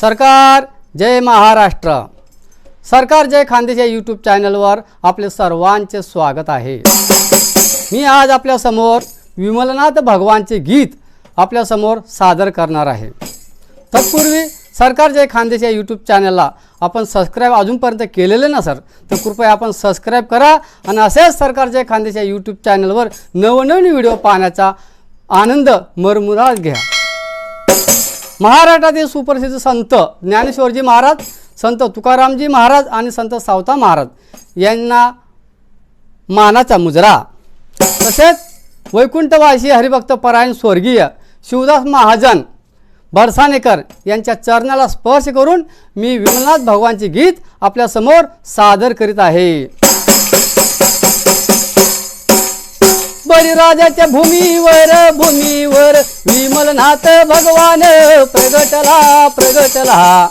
सरकार जय महाराष्ट्र. सरकार जय खानदेश या यूट्यूब चॅनलवर आपले सर्वांचे स्वागत आहे. मी आज आपल्यासमोर विमलनाथ भगवानचे गीत आपल्यासमोर सादर करणार आहे. तत्पूर्वी सरकार जय खानदेश या यूट्यूब चॅनलला आपण सबस्क्राईब अजूनपर्यंत केलेले सर? तर कृपया आपण सबस्क्राईब करा आणि असेच सरकार जय खानदेश या यूट्यूब चॅनलवर नवनवीन व्हिडिओ पाहण्याचा आनंद मरमुरात घ्या. महाराष्ट्रातील सुप्रसिद्ध संत ज्ञानेश्वरजी महाराज संत तुकारामजी महाराज आणि संत सावता महाराज यांना मानाचा मुजरा. तसेच वैकुंठवासी हरिभक्त परायण स्वर्गीय शिवदास महाजन भरसानेकर यांच्या चरणाला स्पर्श करून मी विमलनाथ भगवानचे गीत आपल्यासमोर सादर करीत आहे. राजाच्या भूमीवर भूमीवर विमलनाथ भगवान प्रगटला प्रगटला.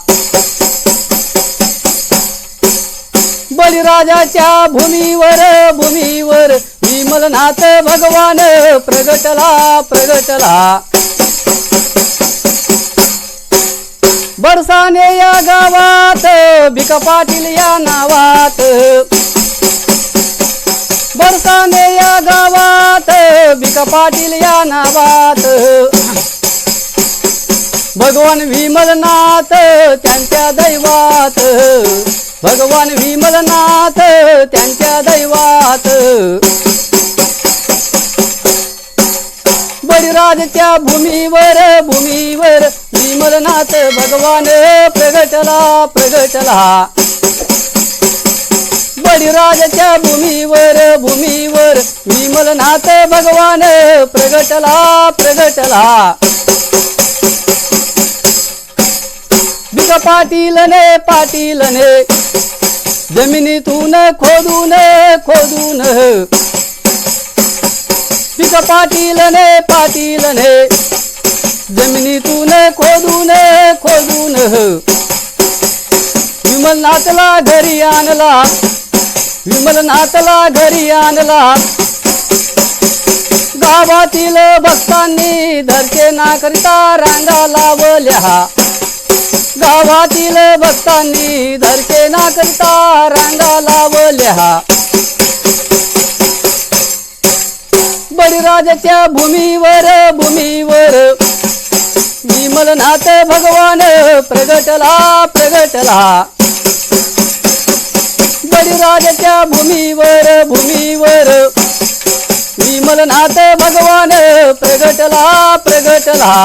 बळीराजाच्या भूमीवर भूमीवर विमलनाथ भगवान प्रगटला प्रगटला. बरसाने या गावात भिक पाटील या नावात बरसाने या गावात बिका पाटील या नावात. भगवान विमलनाथ त्यांच्या दैवात. भगवान विमलनाथ त्यांच्या दैवात. बळीराजच्या भूमीवर भूमीवर विमलनाथ भगवान प्रगटला प्रगटला. बळीराजच्या भूमीवर भूमीवर विमलनाथ भगवान प्रगटला प्रगटला. बिग पाटीलने पाटीलने जमिनीतून खोदून खोदून. पिक पाटीलने पाटीलने जमिनीतून खोदून खोदून. विमलनाथला घरी आणला. विमलनाथला घरी आणला. गावातील भक्तांनी धरचे नाकरिता रांगा लावल्या. गावातील भक्तांनी धरचे नाकरिता रांगा लावल्या. बळीराजाच्या भूमीवर भूमीवर विमलनाथ भगवान प्रगटला प्रगटला. बळीराजाच्या भूमीवर भूमीवर. विमलनाथ भगवान प्रगटला प्रगटला.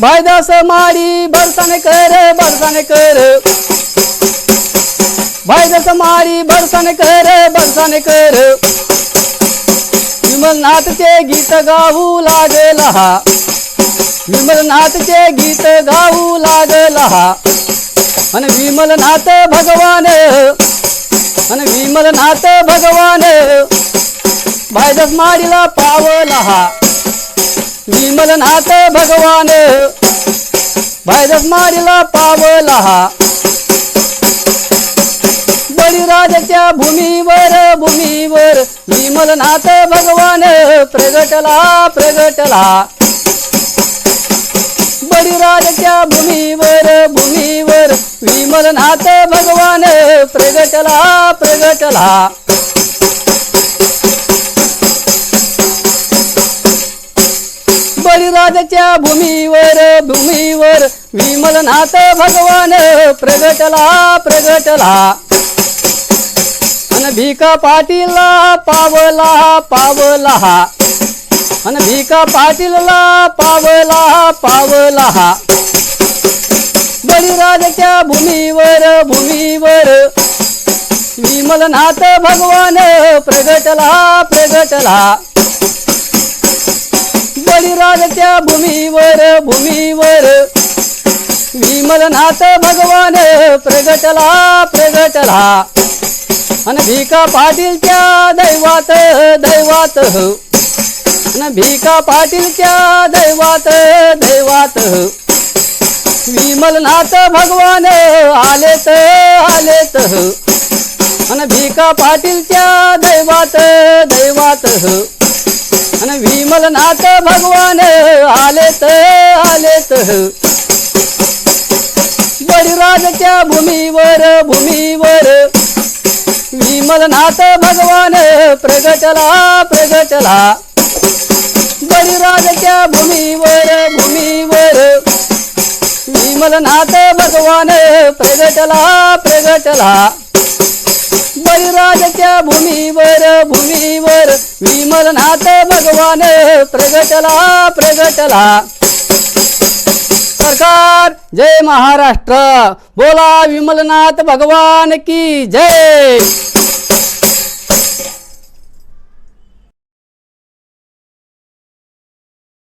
भायदास माडी बरसाने कर बरसाने कर भायदास माडी बरसाने कर बरसाने कर विमलनाथचे गीत गाऊ लागला. विमलनाथचे गीत गाऊ लागला. अन विमलनाथ भगवान आणि विमलनाथ भगवान भायदस माडीला पावला. विमलनाथ भगवान भायदस माडीला पावला. बळीराजाच्या भूमीवर भूमीवर विमलनाथ भगवान प्रगटला प्रगटला. बळीराजाच्या भूमीवर भूमीवर विमलनाथ भगवान प्रगटला प्रगटला. बळीराजाच्या भूमीवर भूमीवर विमलनाथ भगवान प्रगटला प्रगटला. अन भिका पाटीला पावला पावला. अन भिका पाटीलला पावला पावला. बळीराजाच्या भूमीवर भूमीवर. विमलनाथ भगवान प्रगटला प्रगटला. बळीराजाच्या भूमीवर भूमीवर. विमलनाथ भगवान प्रगटला प्रगटला. अन भिका पाटीलच्या दैवात दैवात. अन भिका पाटीलच्या दैवात दैवात. विमलनाथ भगवान आलेत आलेत. अन भिका पाटीलच्या दैवात दैवात. आणि विमलनाथ भगवान आलेत आलेत. बळीराजच्या भूमीवर भूमीवर. विमलनाथ भगवान प्रगटला प्रगटला. बळीराजाच्या भूमीवर भूमीवर. विमलनाथ भगवान प्रगटला प्रगटला. बळीराजाच्या भूमीवर भूमीवर. विमलनाथ भगवान प्रगटला प्रगटला. सरकार जय महाराष्ट्र. बोला विमलनाथ भगवान की जय.